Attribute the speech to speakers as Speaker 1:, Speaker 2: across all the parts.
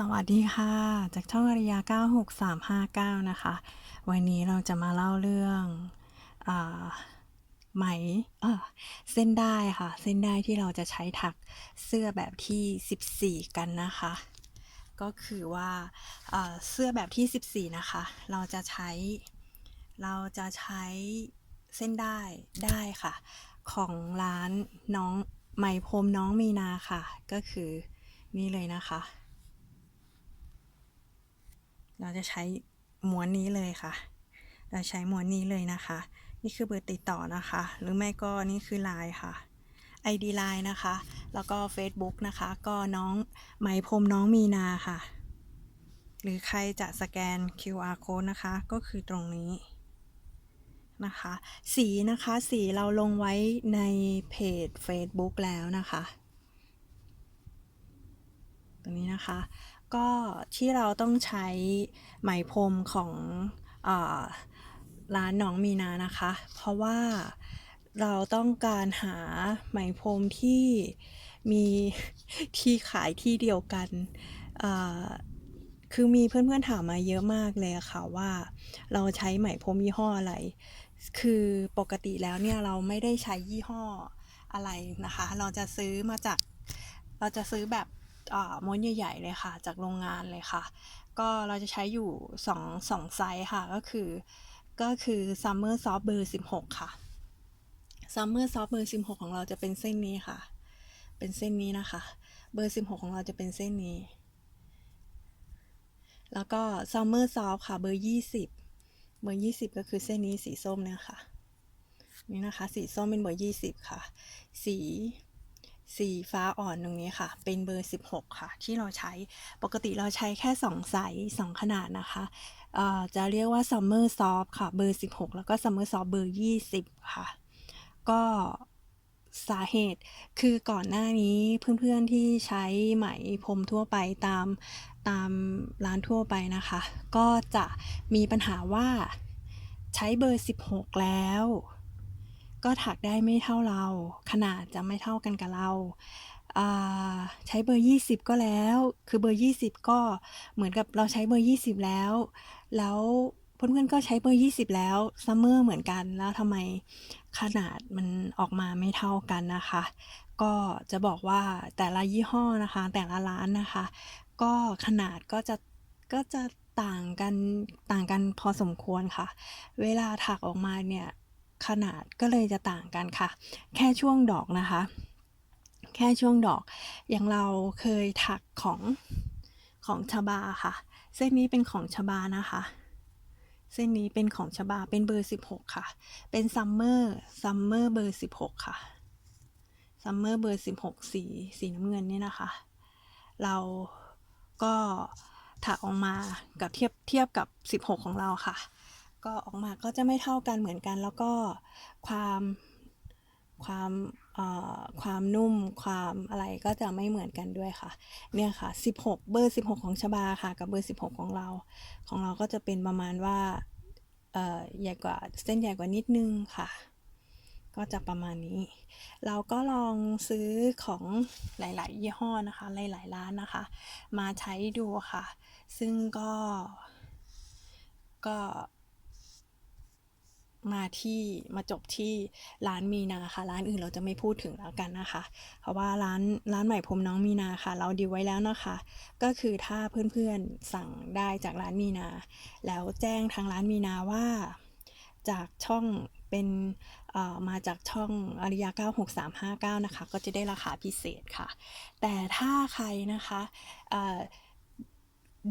Speaker 1: สวัสดีค่ะ จากช่องอริยา 96359 นะคะ วันนี้เราจะมาเล่าเรื่องอไหมเส้นได้ค่ะ เส้นได้ที่เราจะใช้ถักเสื้อแบบที่ 14 กันนะคะ ก็คือว่าเอ่อเสื้อแบบที่ 14 นะคะ เราจะใช้ เราจะใช้เส้นได้ได้ค่ะ ของร้านน้องไหมพรมน้องมีนาค่ะ ก็คือนี่เลยนะคะ เราจะใช้ม้วนนี้เลยค่ะ เราใช้ม้วนนี้เลยนะคะ นี่คือเบอร์ติดต่อนะคะ หรือไม่ก็นี่คือไลน์ค่ะ ID ไลน์นะคะ แล้วก็ Facebook นะคะ ก็น้องไหมพรมน้องมีนาค่ะ หรือใครจะสแกน QR code นะคะ ก็คือตรงนี้นะคะ สีนะคะสีเราลงไว้ในเพจ Facebook แล้วนะคะ ตรงนี้นะคะ ก็ที่เราต้องใช้ไหมพรมของอร้านน้องมีนานะคะ เพราะว่าเราต้องการหาไหมพรมที่มีที่ขายที่เดียวกัน คือมีเพื่อนๆถามมาเยอะมากเลยค่ะว่า เราใช้ไหมพรมยี่ห้ออะไร คือปกติแล้วเนี่ยเราไม่ได้ใช้ยี่ห้ออะไรนะคะ เราจะซื้อมาจาก เราจะซื้อแบบ ม้วนใหญ่ๆเลยค่ะ จากโรงงานเลยค่ะ ก็เราจะใช้อยู่2งสองไซส์ค่ะ ก็คือ ก็คือ Summer Soft เบอร์16 ค่ะ Summer Soft เบอร์16 ของเราจะเป็นเส้นนี้ค่ะ เป็นเส้นนี้นะคะ เบอร์ 16 ของเราจะเป็นเส้นนี้ แล้วก็ Summer Soft ค่ะ เบอร์ 20 เบอร์ 20 ก็คือเส้นนี้สีส้มเนี่ยค่ะ นี่นะคะ สีส้มเป็นเบอร์ 20 ค่ะ สี สีฟ้าอ่อนตรงนี้ค่ะ เป็นเบอร์ 16 ค่ะ ที่เราใช้ ปกติเราใช้แค่ 2 ไซส์2ขนาดนะคะ จะเรียกว่า Summer Soft ค่ะ เบอร์ 16 แล้วก็ Summer Soft เบอร์ 20 ค่ะ ก็สาเหตุคือก่อนหน้านี้เพื่อนๆที่ใช้ไหมพรมทั่วไปตามตามร้านทั่วไปนะคะ ก็จะมีปัญหาว่าใช้เบอร์ 16 แล้ว ก็ถักได้ไม่เท่าเรา ขนาดจะไม่เท่ากันกับเราใช้เบอร์ 20 ก็แล้ว คือเบอร์ 20 ก็เหมือนกับเราใช้เบอร์ 20 แล้ว แล้วเพื่อนๆก็ใช้เบอร์ 20 แล้วซัมเมอร์เหมือนกัน แล้วทำไมขนาดมันออกมาไม่เท่ากันนะคะ ก็จะบอกว่าแต่ละยี่ห้อนะคะ แต่ละร้านนะคะ ก็ขนาดก็จะก็จะต่างกันต่างกันพอสมควรค่ะ เวลาถักออกมาเนี่ย ขนาดก็เลยจะต่างกันค่ะ แค่ช่วงดอกนะคะ แค่ช่วงดอก อย่างเราเคยถักของของชบาค่ะ เส้นนี้เป็นของชบานะคะ เส้นนี้เป็นของชบาเป็นเบอร์ 16 ค่ะ เป็นซัมเมอร์ซัมเมอร์เบอร์ 16 ค่ะซัมเมอร์เบอร์ 16 สีสีน้ำเงินนี่นะคะ เราก็ถักออกมากับเทียบเทียบกับ 16 ของเราค่ะ ก็ออกมาก็จะไม่เท่ากันเหมือนกัน แล้วก็ความความความนุ่มความอะไรก็จะไม่เหมือนกันด้วยค่ะ เนี่ยค่ะ 16 เบอร์ 16 ของชบาค่ะ กับเบอร์ 16 ของเรา ของเราก็จะเป็นประมาณว่าใหญ่กว่าเส้นใหญ่กว่านิดนึงค่ะ ก็จะประมาณนี้ เราก็ลองซื้อของหลาย ๆ ยี่ห้อนะคะ หลาย ๆ ร้านนะคะ มาใช้ดูค่ะ ซึ่งก็ก็ มาที่มาจบที่ร้านมีนาค่ะ ร้านอื่นเราจะไม่พูดถึงแล้วกันนะคะ เพราะว่าร้านร้านใหม่พรมน้องมีนาค่ะ เราดีไว้แล้วนะคะ ก็คือถ้าเพื่อนๆสั่งได้จากร้านมีนา แล้วแจ้งทางร้านมีนาว่า จากช่องเป็นเอ่อมาจากช่องอริยา 96359 นะคะ ก็จะได้ราคาพิเศษค่ะ แต่ถ้าใครนะคะเอ่อ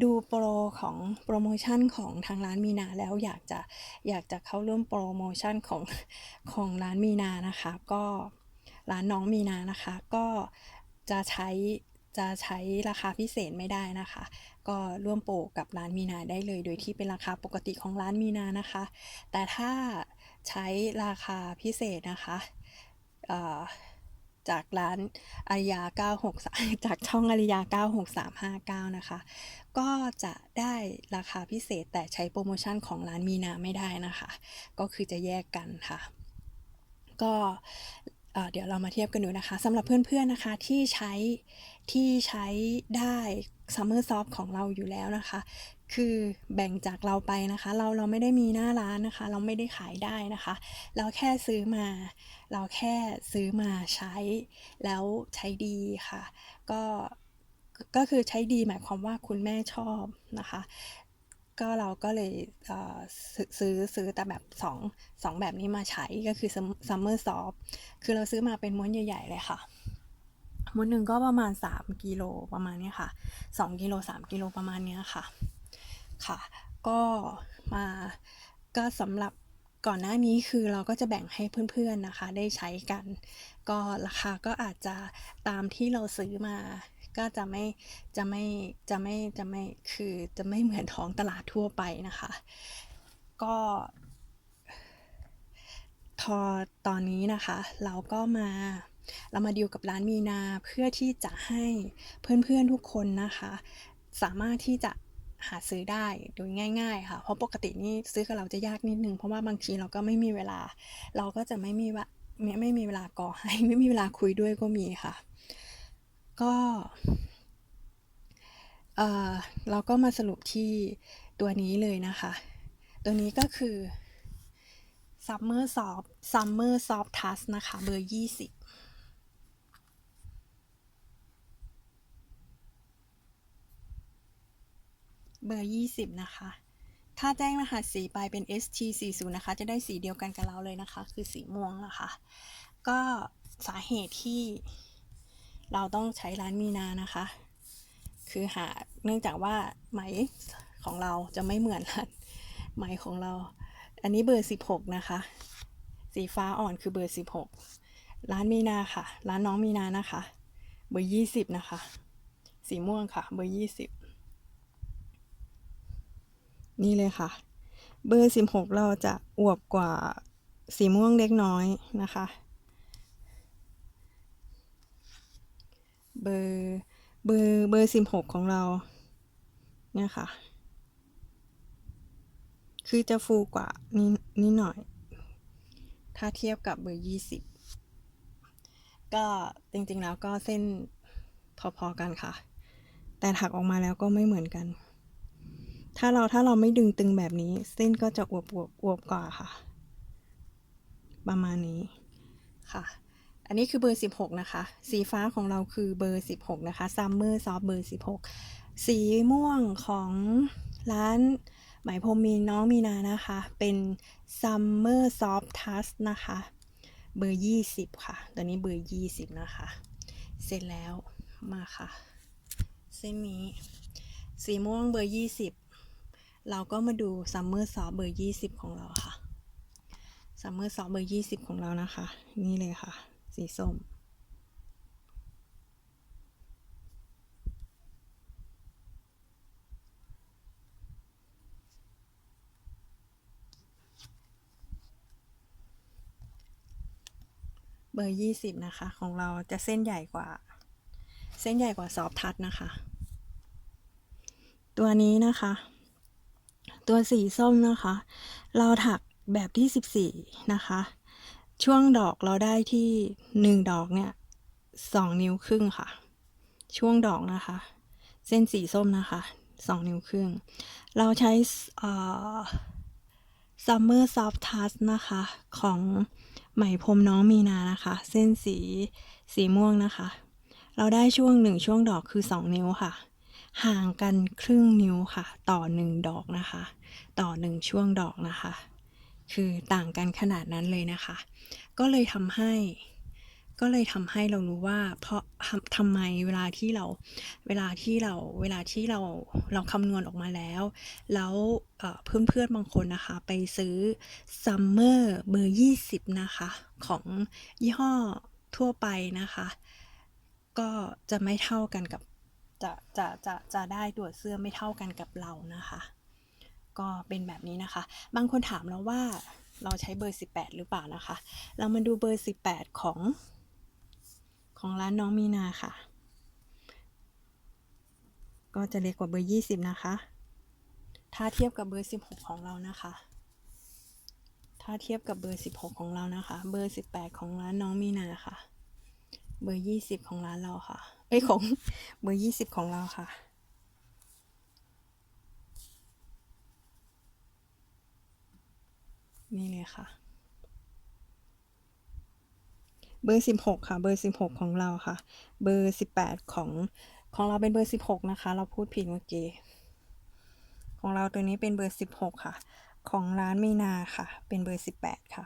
Speaker 1: ดูโปรของโปรโมชั่นของทางร้านมีนาแล้วอยากจะอยากจะเข้าร่วมโปรโมชั่นของของร้านมีนานะคะ ก็ร้านน้องมีนานะคะ ก็จะใช้จะใช้ราคาพิเศษไม่ได้นะคะ ก็ร่วมโปรกับร้านมีนาได้เลย โดยที่เป็นราคาปกติของร้านมีนานะคะ แต่ถ้าใช้ราคาพิเศษนะคะ จากร้านอาริยา 963 จากช่องอริยา 96359 นะคะ ก็จะได้ราคาพิเศษแต่ใช้โปรโมชั่นของร้านมีนาไม่ได้นะคะ ก็คือจะแยกกันค่ะ ก็เอ่อเดี๋ยวเรามาเทียบกันดูนะคะสำหรับเพื่อนๆนะคะที่ใช้ที่ใช้ได้ Summer Soft ของเราอยู่แล้วนะคะ คือแบ่งจากเราไปนะคะ เราเราไม่ได้มีหน้าร้านนะคะ เราไม่ได้ขายได้นะคะ เราแค่ซื้อมา เราแค่ซื้อมาใช้ แล้วใช้ดีค่ะ ก็ก็คือใช้ดีหมายความว่าคุณแม่ชอบนะคะ ก็เราก็เลยซื้อซื้อซื้อแต่แบบสองสองแบบนี้มาใช้ก็คือ Summer Soft คือเราซื้อมาเป็นม้วนใหญ่ ๆ เลยค่ะม้วนหนึ่งก็ประมาณ 3 กิโลประมาณเนี้ยค่ะ 2 กิโล 3 กิโลประมาณเนี้ยค่ะ ค่ะ ก็มาก็สำหรับก่อนหน้านี้คือเราก็จะแบ่งให้เพื่อนๆนะคะ ได้ใช้กัน ก็ราคาก็อาจจะตามที่เราซื้อมา ก็จะไม่จะไม่จะไม่จะไม่คือจะไม่เหมือนท้องตลาดทั่วไปนะคะ ก็พอตอนนี้นะคะ เราก็มาเรามาดีลกับร้านมีนาเพื่อที่จะให้เพื่อนๆทุกคนนะคะ สามารถที่จะ หาซื้อได้โดยง่าย ๆ ค่ะ เพราะปกตินี่ซื้อกับเราจะยากนิดนึง เพราะว่าบางทีเราก็ไม่มีเวลา เราก็จะไม่มีว่าไม่ไม่มีเวลาก่อให้ ไม่มีเวลาคุยด้วยก็มีค่ะ ก็เอ่อเราก็มาสรุปที่ตัวนี้เลยนะคะ ตัวนี้ก็คือ Summer Soft Summer Soft Touch นะคะ เบอร์ 20 เบอร์ 20 นะคะ ถ้าแจ้งรหัสสีไปเป็น ST40 นะคะ จะได้สีเดียวกันกับเราเลยนะคะ คือสีม่วงนะคะ ก็สาเหตุที่เราต้องใช้ร้านมีนานะคะ คือหาเนื่องจากว่าไหมของเราจะไม่เหมือนร้านไหมของเรา อันนี้เบอร์ 16 นะคะ สีฟ้าอ่อนคือเบอร์ 16 ร้านมีนาค่ะ ร้านน้องมีนานะคะ เบอร์ 20 นะคะ สีม่วงค่ะ เบอร์ 20 นี่เลยค่ะ เบอร์ 16 เราจะอวบกว่าสีม่วงเล็กน้อยนะคะ เบอร์เบอร์เบอร์ 16 ของเราเนี่ยค่ะ คือจะฟูกว่านี้นิดหน่อย ถ้าเทียบกับเบอร์ 20 ก็จริงๆแล้วก็เส้นพอๆกันค่ะ แต่ถักออกมาแล้วก็ไม่เหมือนกัน ถ้าเราถ้าเราไม่ดึงตึงแบบนี้ เส้นก็จะอวบอวบอวบกว่าค่ะ ประมาณนี้ค่ะ อันนี้คือเบอร์ 16 นะคะ สีฟ้าของเราคือเบอร์ 16 นะคะ Summer Soft เบอร์ 16 สีม่วงของร้านไหมพรมมีน้องมีนานะคะ เป็น Summer Soft Touch นะคะ เบอร์ 20 ค่ะ ตัวนี้เบอร์ 20 นะคะ เสร็จแล้วมาค่ะ เส้นนี้ สีม่วงเบอร์ 20 เราก็มาดู Summer Soft เบอร์20ของเราค่ะ Summer Soft เบอร์20ของเรานะคะ นี่เลยค่ะ สีส้ม เบอร์20นะคะ ของเราจะเส้นใหญ่กว่า เส้นใหญ่กว่าซอฟทัชนะคะ ตัวนี้นะคะ ตัวสีส้มนะคะ เราถักแบบที่ 14 นะคะ ช่วงดอกเราได้ที่ 1 ดอกเนี่ย2นิ้วครึ่งค่ะ ช่วงดอกนะคะ เส้นสีส้มนะคะ2นิ้วครึ่ง เราใช้ Summer Soft Touch นะคะ ของไหมพรมน้องมีนานะคะ เส้นสีสีม่วงนะคะ เราได้ช่วงหนึ่งช่วงดอกคือ 2 นิ้วค่ะ ห่างกันครึ่งนิ้วค่ะ ต่อ1ดอกนะคะ ต่อ1ช่วงดอกนะคะ คือต่างกันขนาดนั้นเลยนะคะ ก็เลยทำให้ ก็เลยทำให้เรารู้ว่า เพราะทำทำไมเวลาที่เราเวลาที่เราเวลาที่เราเราคำนวณออกมาแล้ว แล้วเอ่อนเพื่อนบางคนนะคะ ไปซื้อ Summer เบอร์20นะคะ ของยี่ห้อทั่วไปนะคะ ก็จะไม่เท่ากันกับ จะจะจะจะได้ตัวเสื้อไม่เท่ากันกับเรานะคะ ก็เป็นแบบนี้นะคะ บางคนถามเราว่าเราใช้เบอร์ 18 หรือเปล่านะคะ เรามาดูเบอร์ 18 ของ ของร้านน้องมีนาค่ะ ก็จะเล็กกว่าเบอร์ 20 นะคะ ถ้าเทียบกับเบอร์ 16 ของเรานะคะถถ้าเทียบกับเบอร์ 16 ของเรานะคะ เบอร์ 18 ของร้านน้องมีนาค่ะ เบอร์ 20 ของร้านเราค่ะ เอ้ของเบอร์20ของเราค่ะ นี่เลยค่ะ เบอร์16ค่ะ เบอร์16ของเราค่ะ เบอร์18ของของเราเป็นเบอร์16นะคะ เราพูดผิดเมื่อกี้ ของเราตัวนี้เป็นเบอร์16ค่ะ ของร้านมีนาค่ะ เป็นเบอร์18ค่ะ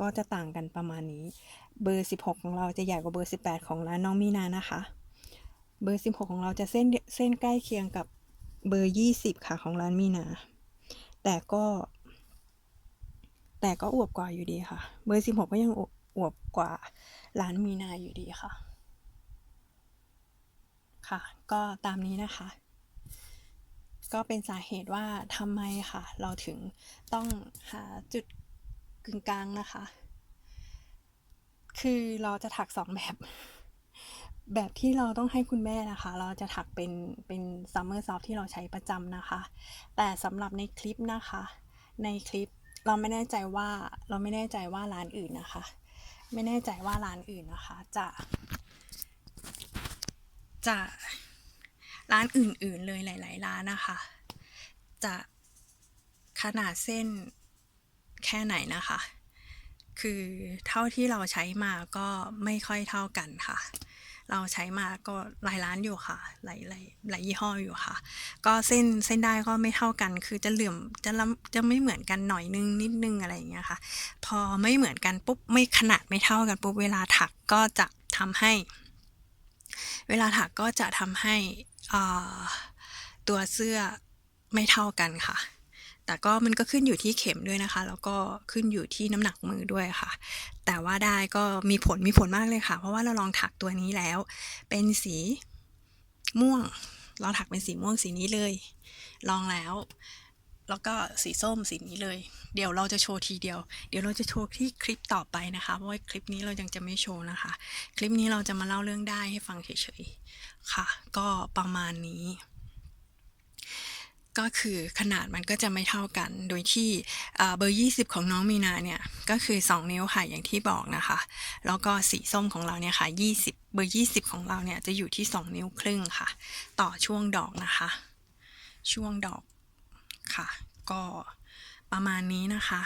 Speaker 1: ก็จะต่างกันประมาณนี้ เบอร์ 16 ของเราจะใหญ่กว่าเบอร์ 18 ของร้านน้องมีนานะคะ เบอร์ 16 ของเราจะเส้นเส้นใกล้เคียงกับเบอร์ 20 ค่ะของร้านมีนา แต่ก็ แต่ก็อวบกว่าอยู่ดีค่ะ เบอร์ 16 ก็ยังอวบอวบกว่าร้านมีนาอยู่ดีค่ะ ค่ะ ก็ตามนี้นะคะ ก็เป็นสาเหตุว่าทำไมค่ะ เราถึงต้องหาจุด กึ่งกลางนะคะ คือเราจะถักสองแบบ แบบที่เราต้องให้คุณแม่นะคะ เราจะถักเป็นเป็นซัมเมอร์ซอฟที่เราใช้ประจำนะคะ แต่สำหรับในคลิปนะคะ ในคลิปเราไม่แน่ใจว่าเราไม่แน่ใจว่าร้านอื่นนะคะ ไม่แน่ใจว่าร้านอื่นนะคะ จะ จะร้านอื่นๆเลยหลาย ๆ ร้านนะคะ จะขนาดเส้น แค่ไหนนะคะ คือเท่าที่เราใช้มาก็ไม่ค่อยเท่ากันค่ะ เราใช้มาก็หลายร้านอยู่ค่ะ หลายหลายหลายยี่ห้ออยู่ค่ะ ก็เส้นเส้นได้ก็ไม่เท่ากัน คือจะเหลื่อมจะล้ำจะไม่เหมือนกันหน่อยนึงนิดนึงอะไรอย่างเงี้ยค่ะ พอไม่เหมือนกันปุ๊บไม่ขนาดไม่เท่ากันปุ๊บเวลาถักก็จะทำให้ เวลาถักก็จะทำให้อ่าตัวเสื้อไม่เท่ากันค่ะ แต่ก็มันก็ขึ้นอยู่ที่เข็มด้วยนะคะ แล้วก็ขึ้นอยู่ที่น้ำหนักมือด้วยค่ะ แต่ว่าได้ก็มีผลมีผลมากเลยค่ะ เพราะว่าเราลองถักตัวนี้แล้ว เป็นสีม่วง เราถักเป็นสีม่วงสีนี้เลย ลองแล้ว แล้วก็สีส้มสีนี้เลย เดี๋ยวเราจะโชว์ทีเดียว เดี๋ยวเราจะโชว์ที่คลิปต่อไปนะคะ เพราะว่าคลิปนี้เรายังจะไม่โชว์นะคะ คลิปนี้เราจะมาเล่าเรื่องได้ให้ฟังเฉยๆค่ะ ก็ประมาณนี้ ก็คือขนาดมันก็จะไม่เท่ากัน โดยที่เบอร์ 20 ของน้องมีนาเนี่ย ก็คือ 2 นิ้วค่ะ อย่างที่บอกนะคะ แล้วก็สีส้มของเราเนี่ยค่ะ 20 เบอร์ 20 ของเราเนี่ยจะอยู่ที่ 2 นิ้วครึ่งค่ะ ต่อช่วงดอกนะคะ ช่วงดอกค่ะ ก็ประมาณนี้นะคะ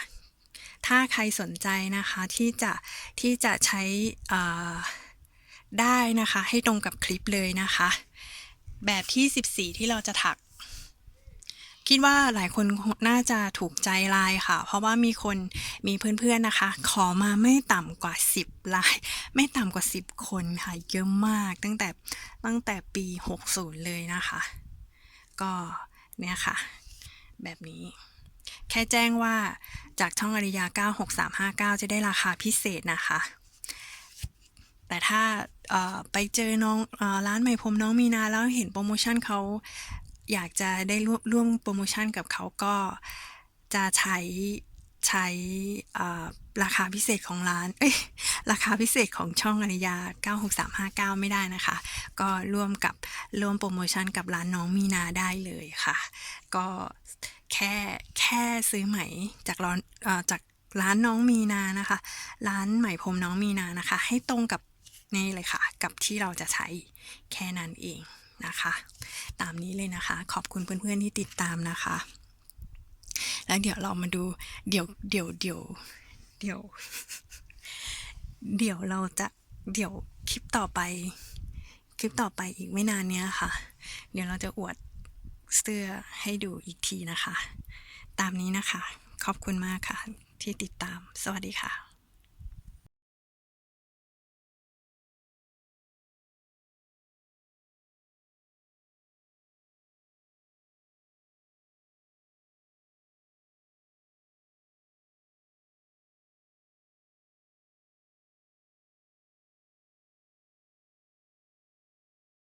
Speaker 1: ถ้าใครสนใจนะคะที่จะที่จะใช้ได้นะคะ ให้ตรงกับคลิปเลยนะคะ แบบที่ 14 ที่เราจะถัก คิดว่าหลายคนน่าจะถูกใจลายค่ะ เพราะว่ามีคนมีเพื่อนๆนะคะ ขอมาไม่ต่ำกว่า 10ลาย ไม่ต่ำกว่า 10 คนค่ะ เยอะมากตั้งแต่ตั้งแต่ปี 60 เลยนะคะ ก็เนี่ยค่ะ แบบนี้แค่แจ้งว่าจากช่องอริยา 96359 จะได้ราคาพิเศษนะคะ แต่ถ้าไปเจอน้องอร้านใหม่พรมน้องมีนาแล้วเห็นโปรโมชั่นเขา อยากจะได้ร่วมร่วมโปรโมชั่นกับเขาก็จะใช้ใช้ราคาพิเศษของร้าน เอ้ย ราคาพิเศษของช่องอริยา 96359 ไม่ได้นะคะ ก็ร่วมกับร่วมโปรโมชั่นกับร้านน้องมีนาได้เลยค่ะ ก็แค่แค่ซื้อไหมจากร้านจากร้านน้องมีนานะคะ ร้านไหมพรมน้องมีนานะคะ ให้ตรงกับนี่เลยค่ะ กับที่เราจะใช้แค่นั้นเอง นะคะ ตามนี้เลยนะคะ ขอบคุณเพื่อนๆที่ติดตามนะคะ แล้วเดี๋ยวเรามาดูเดี๋ยวเดี๋ยวเดี๋ยวเดี๋ยว เดี๋ยวเราจะเดี๋ยวคลิปต่อไปคลิปต่อไปอีกไม่นานเนี้ยค่ะ เดี๋ยวเราจะอวดเสื้อให้ดูอีกทีนะคะ ตามนี้นะคะ ขอบคุณมากค่ะ ที่ติดตาม สวัสดีค่ะ